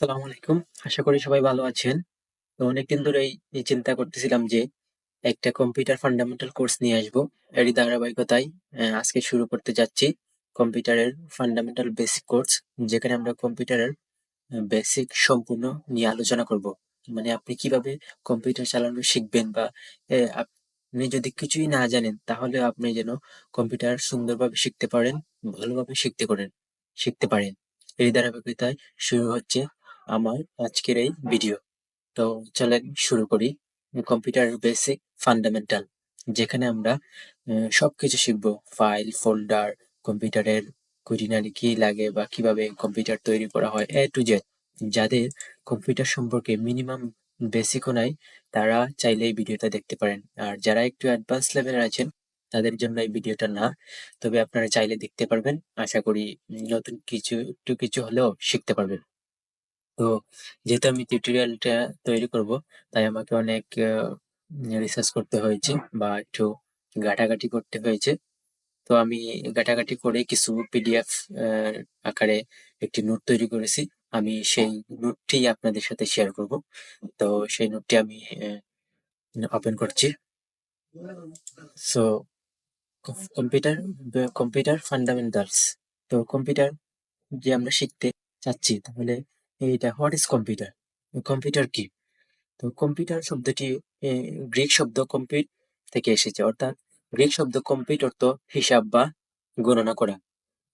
আসসালামু আলাইকুম। আশা করি সবাই ভালো আছেন। তো অনেকদিন ধরেই চিন্তা করতেছিলাম যে একটা কম্পিউটার ফান্ডামেন্টাল কোর্স নিয়ে আসব। এরই ধারাবাহিকতায় আজকে শুরু করতে যাচ্ছি কম্পিউটারের ফান্ডামেন্টাল বেসিক কোর্স যেখানে আমরা কম্পিউটারের বেসিক সম্পূর্ণ নিয়ে আলোচনা করব। মানে আপনি কীভাবে কম্পিউটার চালানো শিখবেন বা আপনি যদি কিছুই না জানেন, তাহলে আপনি যেন কম্পিউটার সুন্দরভাবে শিখতে পারেন, ভালোভাবে শিখতে করেন, শিখতে পারেন। এই ধারাবাহিকতায় শুরু হচ্ছে আমার আজকের এই ভিডিও তো চলেন শুরু করি। কম্পিউটার বেসিক ফান্ডামেন্টাল যেখানে আমরা আহ, সবকিছু শিখব। ফাইল ফোল্ডার কম্পিউটারের খুঁটিনাটি কি লাগে বা কীভাবে কম্পিউটার তৈরি করা হয় এ টু জেড যাদের কম্পিউটার সম্পর্কে মিনিমাম বেসিকও নাই তারা চাইলে এই ভিডিওটা দেখতে পারেন। আর যারা একটু অ্যাডভান্স লেভেলের আছেন তাদের জন্য এই ভিডিওটা না। তবে আপনারা চাইলে দেখতে পারবেন। আশা করি নতুন কিছু একটু কিছু হলেও শিখতে পারবেন। তো যেহেতু আমি টিউটোরিয়ালটা তৈরি করব, তাই আমাকে অনেক রিসার্চ করতে হয়েছে বা একটু ঘাটাঘাটি করতে হয়েছে। তো আমি ঘাটাঘাটি করে কিছু পিডিএফ আকারে একটি নোট তৈরি করেছি। আমি সেই নোটটি আপনাদের সাথে শেয়ার করব। তো সেই নোটটি আমি ওপেন করছি। সো কম্পিউটার কম্পিউটার ফান্ডামেন্টালস তো কম্পিউটার যে আমরা শিখতে চাচ্ছি, তাহলে এইটা হোয়াট ইজ কম্পিউটার কম্পিউটার কি? তো কম্পিউটার শব্দটি গ্রিক শব্দ কম্পিউট থেকে এসেছে। অর্থাৎ গ্রিক শব্দ কম্পিউট অর্থ হিসাব বা গণনা করা।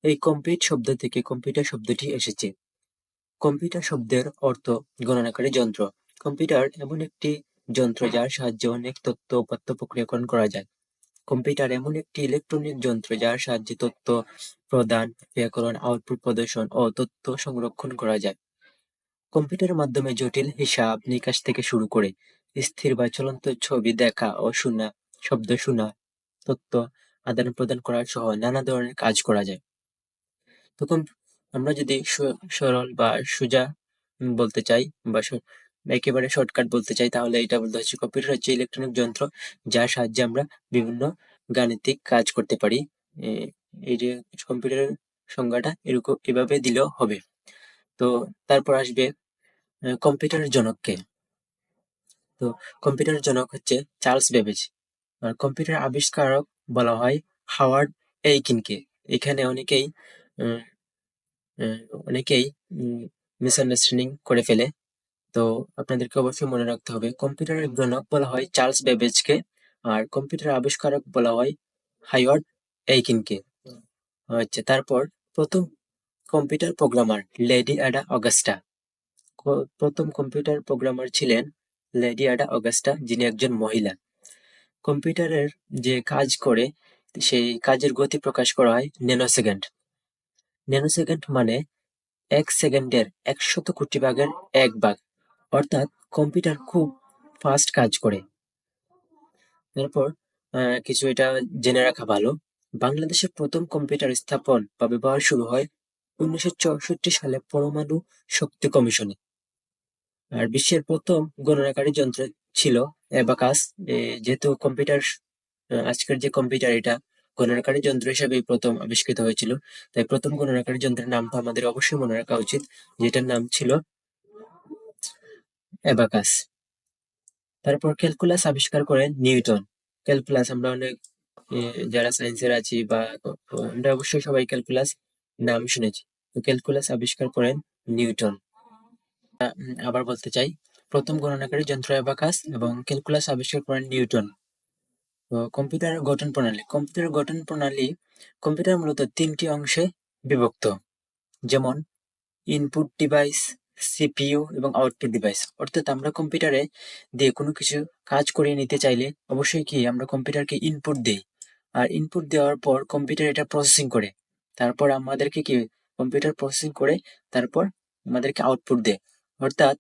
এই কম্পিউট শব্দ থেকে কম্পিউটার শব্দটি এসেছে। কম্পিউটার শব্দের অর্থ গণনাকারী যন্ত্র। কম্পিউটার এমন একটি যন্ত্র যার সাহায্যে অনেক তথ্য উপাত্ত প্রক্রিয়াকরণ করা যায়। কম্পিউটার এমন একটি ইলেকট্রনিক যন্ত্র যার সাহায্যে তথ্য প্রদান ব্যাকরণ আউটপুট প্রদর্শন ও তথ্য সংরক্ষণ করা যায়। কম্পিউটারের মাধ্যমে জটিল হিসাব নিকাশ থেকে শুরু করে স্থির বা চলন্ত ছবি দেখা ও শোনা, শব্দ শোনা, তথ্য আদান প্রদান করা সহ নানা ধরনের কাজ করা যায়। তখন আমরা যদি স- সরল বা সোজা বলতে চাই বা একেবারে শর্টকাট বলতে চাই, তাহলে এটা বলতে হচ্ছে কম্পিউটার হচ্ছে ইলেকট্রনিক যন্ত্র যার সাহায্যে আমরা বিভিন্ন গাণিতিক কাজ করতে পারি। এ- এই যে কম্পিউটারের সংজ্ঞাটা এরকম এভাবে দিলেও হবে। তো তারপর আসবে কম্পিউটারের জনক কে তো কম্পিউটারের জনক হচ্ছে চার্লস বেবেজ। আর কম্পিউটার আবিষ্কারক বলা হয় হাওয়ার্ড এইকিনকে। এখানে অনেকেই অনেকেই মিসআন্ডারস্ট্যান্ডিং করে ফেলে। তো আপনাদেরকে অবশ্যই মনে রাখতে হবে, কম্পিউটারের জনক বলা হয় চার্লস বেবেজকে, আর কম্পিউটার আবিষ্কারক বলা হয় হাইওয়ার্ড এইকিনকে। আচ্ছা তারপর প্রথম computer programmer lady Ada Augusta. প্রথম কম্পিউটার প্রোগ্রামার ছিলেন লেডি অ্যাডা অগাস্টা যিনি একজন মহিলা। কম্পিউটারের যে কাজ করে সেই কাজের গতি প্রকাশ করা হয় ন্যানোসেকেন্ড। ন্যানোসেকেন্ড মানে এক সেকেন্ডের একশত কোটি ভাগের এক ভাগ অর্থাৎ কম্পিউটার খুব ফাস্ট কাজ করে। তারপর আহ, কিছু এটা জেনে রাখা ভালো। বাংলাদেশের প্রথম কম্পিউটার স্থাপন বা ব্যবহার শুরু হয় উনিশশো চৌষট্টি সালে পরমাণু শক্তি কমিশনে। আর বিশ্বের প্রথম গণনাকারী যন্ত্র ছিল অ্যাবাকাস। যেহেতু কম্পিউটার আজকের যে কম্পিউটার, এটা গণনাকারী যন্ত্র হিসেবে প্রথম আবিষ্কৃত হয়েছিল। তাই প্রথম গণনাকারী যন্ত্রের নামটা আমাদের অবশ্যই মনে রাখা উচিত, যেটার নাম ছিল অ্যাবাকাস। তারপর ক্যালকুলাস আবিষ্কার করেন নিউটন। ক্যালকুলাস আমরা অনেক যারা সায়েন্সের আছি বা আমরা অবশ্যই সবাই ক্যালকুলাস নাম শুনেছি। তো ক্যালকুলাস আবিষ্কার করেন নিউটন। আবার বলতে চাই, প্রথম গণনাকারী যন্ত্র অ্যাবাকাস এবং ক্যালকুলাস আবিষ্কার করেন নিউটন। তো কম্পিউটারের গঠন প্রণালী কম্পিউটার গঠন প্রণালী কম্পিউটার মূলত তিনটি অংশে বিভক্ত। যেমন ইনপুট ডিভাইস সিপিইউ এবং আউটপুট ডিভাইস অর্থাৎ আমরা কম্পিউটারে দিয়ে কোনো কিছু কাজ করিয়ে নিতে চাইলে অবশ্যই কি আমরা কম্পিউটারকে ইনপুট দিই। আর ইনপুট দেওয়ার পর কম্পিউটার এটা প্রসেসিং করে। তারপর আমাদেরকে কি কম্পিউটার প্রসেসিং করে তারপর আমাদেরকে আউটপুট দেয়। অর্থাৎ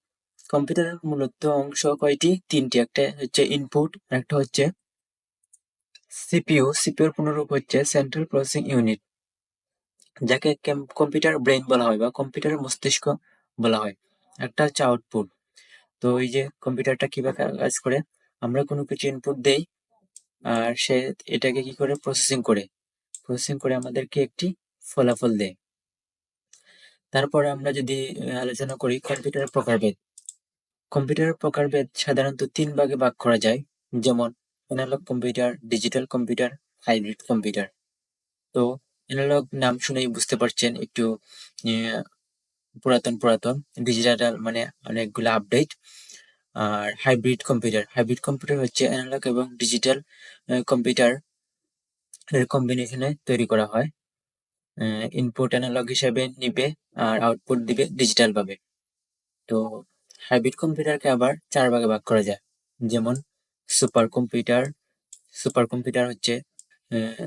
কম্পিউটারের মূলত অংশ কয়টি? তিনটি। একটা হচ্ছে ইনপুট একটা হচ্ছে সিপিইউ সিপিইউর পুনরূপ হচ্ছে সেন্ট্রাল প্রসেসিং ইউনিট যাকে কম্পিউটার ব্রেন বলা হয় বা কম্পিউটারের মস্তিষ্ক বলা হয়। একটা হচ্ছে আউটপুট তো এই যে কম্পিউটারটা কীভাবে কাজ করে? আমরা কোনো কিছু ইনপুট দেই, আর সে এটাকে কি করে? প্রসেসিং করে। প্রসেসিং করে আমাদেরকে একটি ফলাফল দেয়। তারপরে আমরা যদি আলোচনা করি কম্পিউটারের প্রকারভেদ। কম্পিউটারের প্রকারভেদ সাধারণত তিন ভাগে ভাগ করা যায়। যেমন analog computer digital computer hybrid computer তো অ্যানালগ নাম শুনেই বুঝতে পারছেন একটু পুরাতন পুরাতন ডিজিটাল মানে অনেকগুলো আপডেট আর হাইব্রিড কম্পিউটার হাইব্রিড কম্পিউটার হচ্ছে অ্যানালগ এবং ডিজিটাল কম্পিউটার এর কম্বিনেশনে তৈরি করা হয়। ইনপুট অ্যানালগ হিসেবে নিবে আর আউটপুট দিবে ডিজিটাল ভাবে। তো হাইব্রিড কম্পিউটারকে আবার চার ভাগে ভাগ করা যায়। যেমন সুপার কম্পিউটার সুপার কম্পিউটার হচ্ছে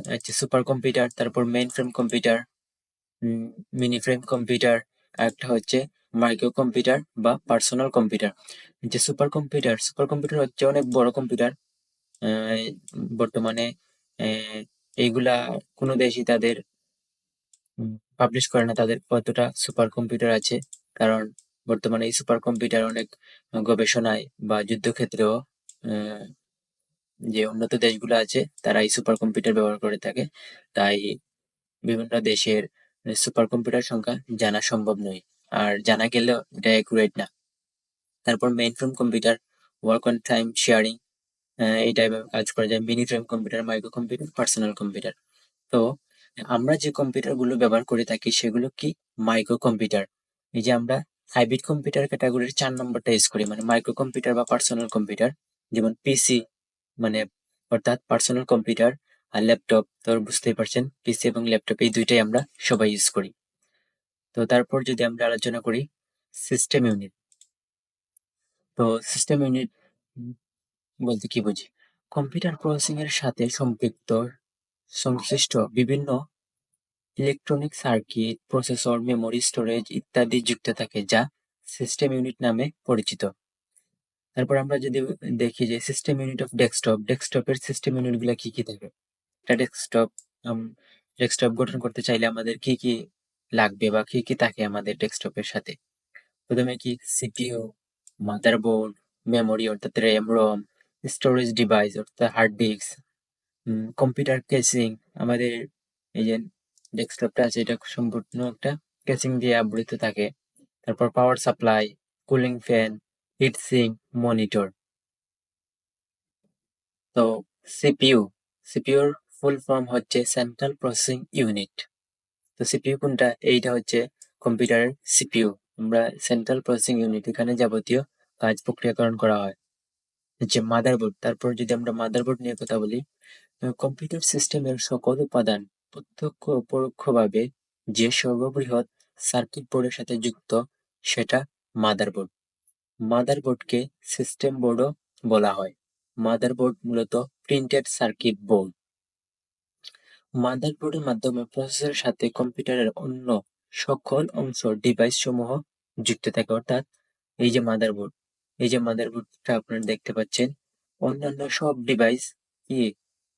হচ্ছে সুপার কম্পিউটার তারপর mainframe computer mini frame computer একটা হচ্ছে মাইক্রো কম্পিউটার বা পার্সোনাল কম্পিউটার যে সুপার কম্পিউটার সুপার কম্পিউটার হচ্ছে অনেক বড় কম্পিউটার বর্তমানে এইগুলা কোনো দেশই তাদের পাবলিশ করে না, তাদের কতটা সুপার কম্পিউটার আছে? কারণ বর্তমানে এই সুপার কম্পিউটার অনেক গবেষণায় বা যুদ্ধক্ষেত্রেও যে উন্নত দেশগুলো আছে, তারা এই সুপার কম্পিউটার ব্যবহার করে থাকে। তাই বিভিন্ন দেশের সুপার কম্পিউটার সংখ্যা জানা সম্ভব নয়। আর জানা গেলেও এটা অ্যাকুরেট না। তারপর mainframe computer work on time sharing এই টাইপের কাজ করা যায়। Mini frame computer microcomputer personal computer তো আমরা যে কম্পিউটারগুলো ব্যবহার করে থাকি, সেগুলো কি মাইক্রো কম্পিউটার এই যে আমরা হাইব্রিড কম্পিউটার ক্যাটাগরির চার নম্বরটা ইউজ করি মানে মাইক্রো কম্পিউটার বা পার্সোনাল কম্পিউটার যেমন পিসি মানে অর্থাৎ পার্সোনাল কম্পিউটার আর ল্যাপটপ তো বুঝতেই পারছেন পিসি এবং ল্যাপটপ এই দুইটাই আমরা সবাই ইউজ করি। তো তারপর যদি আমরা আলোচনা করি সিস্টেম ইউনিট তো সিস্টেম ইউনিট বলতে কি বুঝি? কম্পিউটার প্রসেসিং এর সাথে সম্পৃক্ত সংশ্লিষ্ট বিভিন্ন electronic circuit processor memory storage ইত্যাদি যুক্ত থাকে যা সিস্টেম ইউনিট নামে পরিচিত। তারপর আমরা যদি দেখি যে সিস্টেম ইউনিট অফ ডেস্কটপ ডেস্কটপের সিস্টেম ইউনিটগুলা কি কি থাকে? একটা ডেস্কটপ ডেস্কটপ গঠন করতে চাইলে আমাদের কি কি লাগবে বা কি কি থাকে আমাদের ডেস্কটপের সাথে? প্রথমে কি সিপিইউ মাদারবোর্ড মেমোরি অর্থাৎ র্যাম রম স্টোরেজ ডিভাইস অর্থাৎ হার্ড ডিস্ক কম্পিউটার কেসিং আমাদের এই যে ডেস্কটপটা আছে, এটা সম্পূর্ণ একটা কেসিং দিয়ে আবৃত থাকে। তারপর power supply cooling fan heat sink monitor তো সিপিইউ সিপিইউর ফুল ফর্ম হচ্ছে সেন্ট্রাল প্রসেসিং ইউনিট তো সিপিইউ কোনটা? এইটা হচ্ছে কম্পিউটারের সিপিইউ আমরা সেন্ট্রাল প্রসেসিং ইউনিট এখানে যাবতীয় কাজ প্রক্রিয়াকরণ করা হয়। হচ্ছে মাদারবোর্ড তারপর যদি আমরা মাদারবোর্ড নিয়ে কথা বলি কম্পিউটার সিস্টেমের সকল উপাদান প্রত্যক্ষ ও পরোক্ষভাবে যে সর্ববৃহৎ সার্কিট বোর্ডের সাথে যুক্ত, সেটা মাদারবোর্ড মাদারবোর্ডকে সিস্টেম বোর্ডও বলা হয়। মাদারবোর্ড মূলত প্রিন্টেড সার্কিট বোর্ড মাদারবোর্ডের মাধ্যমে প্রসেসরের সাথে কম্পিউটারের অন্য সকল অংশ ডিভাইস সমূহ যুক্ত থাকে, অর্থাৎ এই যে মাদারবোর্ড এই যে মাদারবোর্ডটা আপনারা দেখতে পাচ্ছেন, অন্যান্য সব ডিভাইস কি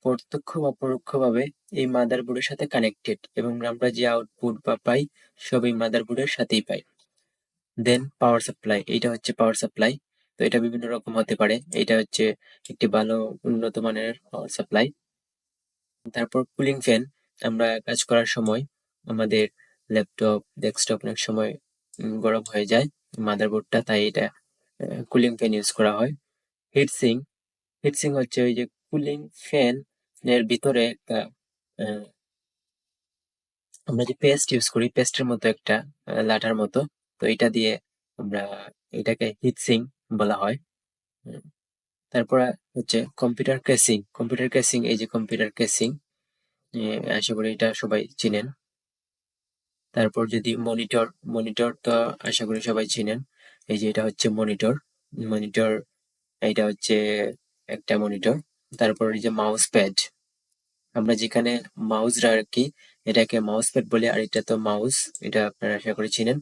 প্রত্যক্ষ বা পরোক্ষভাবে এই মাদারবোর্ডের সাথে কানেক্টেড এবং আমরা যে আউটপুট বা পাই, সব এই মাদারবোর্ডের সাথেই পাই। দেন পাওয়ার সাপ্লাই এটা হচ্ছে পাওয়ার সাপ্লাই তো এটা বিভিন্ন রকম হতে পারে। এটা হচ্ছে একটি ভালো, উন্নত মানের পাওয়ার সাপ্লাই তারপর কুলিং ফ্যান আমরা কাজ করার সময় আমাদের ল্যাপটপ ডেস্কটপ অনেক সময় গরম হয়ে যায়। মাদারবোর্ডটা তাই এটা কুলিং ফ্যান ইউজ করা হয়। হিটসিং হিটসিং হচ্ছে ওই যে কুলিং ফ্যান এর ভিতরে একটা আমরা যে পেস্ট ইউজ করি পেস্টের মতো একটা লাটার মতো, তো এটা দিয়ে আমরা এটাকে হিটসিং বলা হয়। তারপর হচ্ছে কম্পিউটার কেসিং কম্পিউটার কেসিং এই যে কম্পিউটার কেসিং আশা করি এটা সবাই চিনেন। তারপর যদি মনিটর মনিটর তো আশা করি সবাই চিনেন, এই যে এটা হচ্ছে মনিটর মনিটর এটা হচ্ছে একটা মনিটর তারপর এই যে মাউস প্যাড আমরা যেখানে মাউস রাখি এটাকে মাউস প্যাড বলে, আর এটা তো মাউস এটা আপনারা আশা করি চিনেন।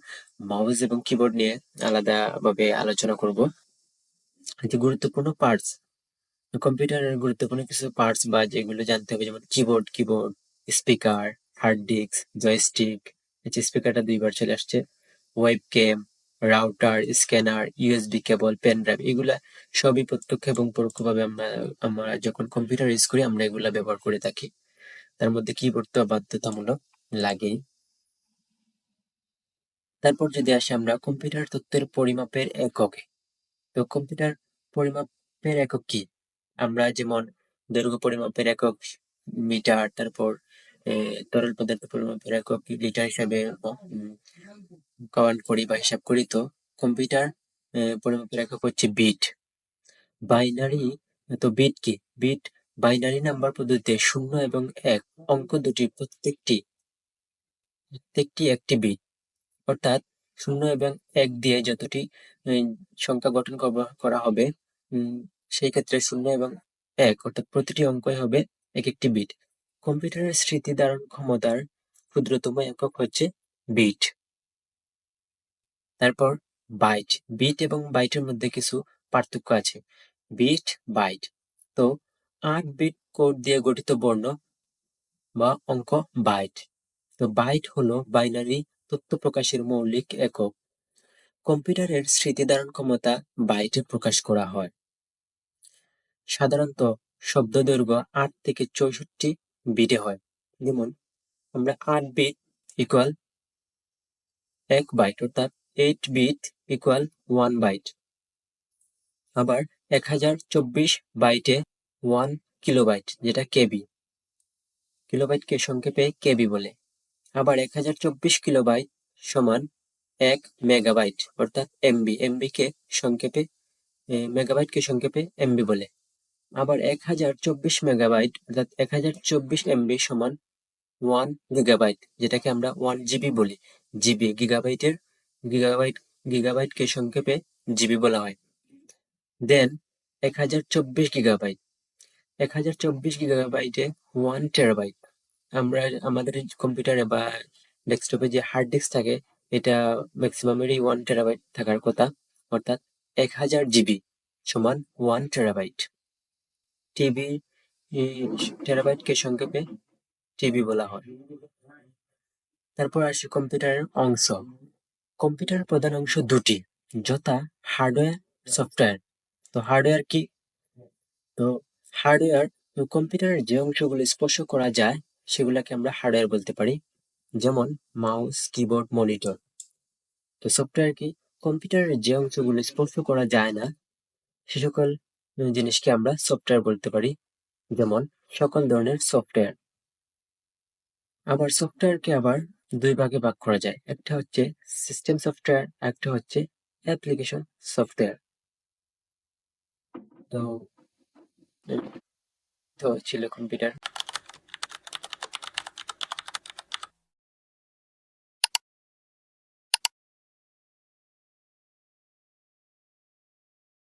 মাউস এবং কিবোর্ড নিয়ে আলাদা ভাবে আলোচনা করব। এতে গুরুত্বপূর্ণ পার্টস কম্পিউটারের গুরুত্বপূর্ণ কিছু পার্টস বা যেগুলো জানতে হবে, যেমন keyboard keyboard speaker hard disk joystick স্পিকারটা দুইবার চলে আসছে webcam router scanner USB cable pen drive এগুলা সবই প্রত্যক্ষ এবং পরোক্ষভাবে আমরা আমরা যখন কম্পিউটার ইউজ করি, আমরা এগুলা ব্যবহার করে থাকি। তার মধ্যে কিবোর্ড তো বাধ্যতামূলক, লাগেই। তারপর যদি আসি আমরা কম্পিউটার তথ্যের পরিমাপের এককে। তো কম্পিউটার পরিমাপের একক কি? আমরা যেমন দৈর্ঘ্য পরিমাপের একক, মিটার, তারপর তরল পদার্থ পরিমাপের একক, লিটার হিসাবে কাউন্ট করি বা হিসাব করি তো কম্পিউটার পরিমাপের একক হচ্ছে বিট বাইনারি তো বিট কি? বিট বাইনারি নাম্বার পদ্ধতিতে শূন্য এবং এক অঙ্ক দুটি প্রত্যেকটি প্রত্যেকটি একটি বিট অর্থাৎ শূন্য এবং এক দিয়ে যতটি সংখ্যা গঠন করা- হবে সেই ক্ষেত্রে শূন্য এবং এক, অর্থাৎ প্রতিটি অঙ্কই হবে এক একটি বিট কম্পিউটারের স্মৃতি ধারণ ক্ষমতার ক্ষুদ্রতম একক হচ্ছে বিট তারপর বাইট বিট এবং বাইটের মধ্যে কিছু পার্থক্য আছে। বিট বাইট তো আট বিট কোড দিয়ে গঠিত বর্ণ বা অঙ্ক বাইট তো বাইট হলো বাইনারি তথ্য প্রকাশের মৌলিক একক। কম্পিউটারের স্মৃতি ধারণ ক্ষমতা বাইটে প্রকাশ করা হয়। সাধারণত শব্দ দৈর্ঘ্য আট থেকে চৌষট্টি বিটে হয়। যেমন, আমরা আট বিট ইকুয়াল এক বাইট অর্থাৎ eight bit equal one byte আবার এক হাজার চব্বিশ বাইটে ওয়ান কিলোবাইট যেটা কেবি কিলোবাইটকে সংক্ষেপে কেবি বলে। আবার এক হাজার চব্বিশ কিলোবাইট সমান এক মেগাবাইট অর্থাৎ এমবি এমবি কে সংক্ষেপে মেগাবাইট কে সংক্ষেপে এমবি বলে। আবার এক হাজার চব্বিশ মেগাবাইট অর্থাৎ এক হাজার চব্বিশ এমবি সমান ওয়ান গিগাবাইট যেটাকে আমরা ওয়ান জিবি বলি। জিবি গিগাবাইটের গিগাবাইট গিগাবাইটকে সংক্ষেপে জিবি বলা হয়। দেন এক হাজার চব্বিশ গিগাবাইট এক হাজার চব্বিশ গিগাবাইটে ওয়ান টেরাবাইট আমরা, আমাদের কম্পিউটারে বা ডেস্কটপে যে হার্ড ডিস্ক থাকে, এটা ম্যাক্সিমামেরই ওয়ান টেরাবাইট থাকার কথা। অর্থাৎ এক হাজার জিবি সমান ওয়ান টেরাবাইট টিবি টেরাবাইটকে সংক্ষেপে টিবি বলা হয়। তারপর আসি কম্পিউটারের অংশ। কম্পিউটারের প্রধান অংশ দুটি, যথা হার্ডওয়্যার, সফটওয়্যার। তো হার্ডওয়্যার কি? তো হার্ডওয়্যার কম্পিউটারের যে অংশগুলো স্পর্শ করা যায়, সেগুলোকে আমরা হার্ডওয়্যার বলতে পারি। যেমন মাউস, কিবোর্ড, মনিটর। তো সফটওয়্যার কি? কম্পিউটারের যে অংশগুলো স্পর্শ করা যায় না, সে সকল জিনিসকে আমরা সফটওয়্যার বলতে পারি। যেমন সকল ধরনের সফটওয়্যার। আবার সফটওয়্যারকে আবার দুই ভাগে ভাগ করা যায়। একটা হচ্ছে সিস্টেম সফটওয়্যার একটা হচ্ছে অ্যাপ্লিকেশন সফটওয়্যার তো তো ছিল কম্পিউটার